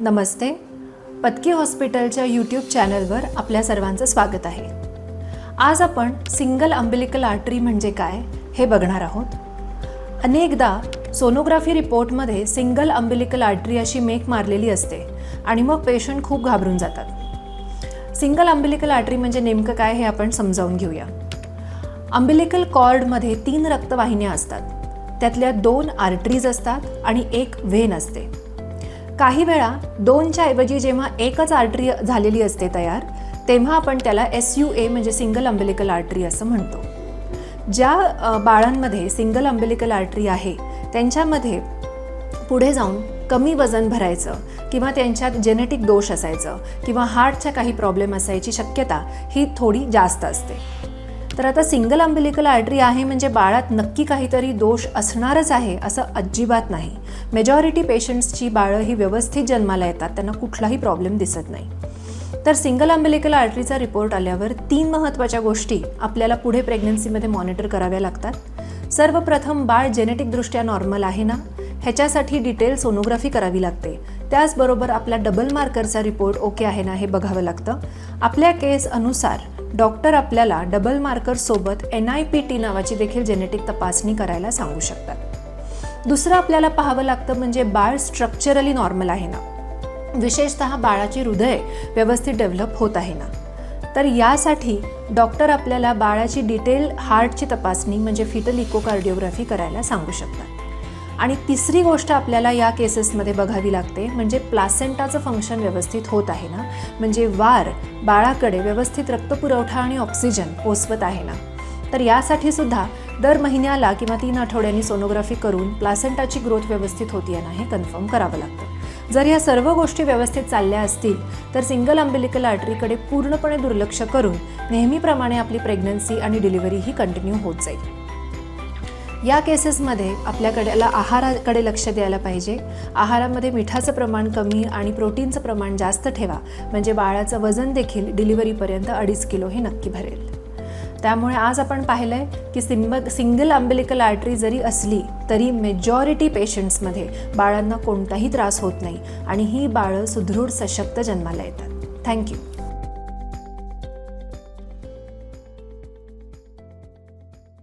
नमस्ते. पत्की हॉस्पिटलच्या यूट्यूब चॅनलवर आपल्या सर्वांचं स्वागत आहे. आज आपण सिंगल अंबिलिकल आर्टरी म्हणजे काय हे बघणार आहोत. अनेकदा सोनोग्राफी रिपोर्टमध्ये सिंगल अंबिलिकल आर्टरी अशी मेक मारलेली असते आणि मग पेशंट खूप घाबरून जातात. सिंगल अंबिलिकल आर्टरी म्हणजे नेमकं काय हे आपण समजावून घेऊया. अंबिलिकल कॉर्डमध्ये तीन रक्तवाहिन्या असतात. त्यातल्या दोन आर्टरीज असतात आणि एक व्हेन असते. काही वेळा दोनच्या ऐवजी जेव्हा एकच आर्टरी झालेली असते तयार तेव्हा आपण त्याला एस यू ए म्हणजे सिंगल अंबेलिकल आर्टरी असं म्हणतो. ज्या बाळांमध्ये सिंगल अंबेलिकल आर्टरी आहे त्यांच्यामध्ये पुढे जाऊन कमी वजन भरायचं किंवा त्यांच्यात जेनेटिक दोष असायचं किंवा हार्टच्या काही प्रॉब्लेम असायची शक्यता ही थोडी जास्त असते. तर आता सिंगल अंबिलिकल आर्टरी आहे म्हणजे बाळात नक्की काहीतरी दोष असणारच आहे असं अजिबात नाही. मेजॉरिटी पेशंट्सची बाळं ही व्यवस्थित जन्माला येतात त्यांना कुठलाही प्रॉब्लेम दिसत नाही. तर सिंगल अंबिलिकल आर्टरीचा रिपोर्ट आल्यावर तीन महत्त्वाच्या गोष्टी आपल्याला पुढे प्रेग्नन्सीमध्ये मॉनिटर कराव्या लागतात. सर्वप्रथम बाळ जेनेटिकदृष्ट्या नॉर्मल आहे ना? ह्याच्यासाठी डिटेल सोनोग्राफी करावी लागते. त्याचबरोबर आपला डबल मार्करचा रिपोर्ट ओके आहे ना हे बघावं लागतं. आपल्या केस अनुसार डॉक्टर आपल्याला डबल मार्करसोबत एन आय पी टी नावाची देखील जेनेटिक तपासणी करायला सांगू शकतात. दुसरं आपल्याला पाहावं लागतं म्हणजे बाळ स्ट्रक्चरली नॉर्मल आहे ना. विशेषतः बाळाची हृदय व्यवस्थित डेव्हलप होत आहे ना. तर यासाठी डॉक्टर आपल्याला बाळाची डिटेल हार्टची तपासणी म्हणजे फिटल इकोकार्डिओग्राफी करायला सांगू शकतात. आणि तिसरी गोष्ट आपल्याला या केसेसमध्ये बघावी लागते म्हणजे प्लासेंटाचं फंक्शन व्यवस्थित होत आहे ना? म्हणजे वार बाळाकडे व्यवस्थित रक्तपुरवठा आणि ऑक्सिजन पोचवत आहे ना? तर यासाठी सुद्धा दर महिन्याला किंवा तीन आठवड्यांनी सोनोग्राफी करून प्लासेंटाची ग्रोथ व्यवस्थित होती ना हे कन्फर्म करावं लागतं. जर या सर्व गोष्टी व्यवस्थित चालल्या असतील तर सिंगल अंबिलिकल आर्टरीकडे पूर्णपणे दुर्लक्ष करून नेहमीप्रमाणे आपली प्रेग्नन्सी आणि डिलिव्हरी ही कंटिन्यू होत जाईल. या केसेसमध्ये आपल्याकडेला आहाराकडे लक्ष द्यायला पाहिजे. आहारामध्ये मिठाचं प्रमाण कमी आणि प्रोटीनचं प्रमाण जास्त ठेवा. म्हणजे बाळाचं वजन देखील डिलिव्हरीपर्यंत अडीच किलो हे नक्की भरेल. त्यामुळे आज आपण पाहिलं आहे की सिंब सिंगल अंबिलिकल आर्टरी जरी असली तरी मेजॉरिटी पेशंट्समध्ये बाळांना कोणताही त्रास होत नाही. आणि ही बाळं सुदृढ सशक्त जन्माला येतात. थँक्यू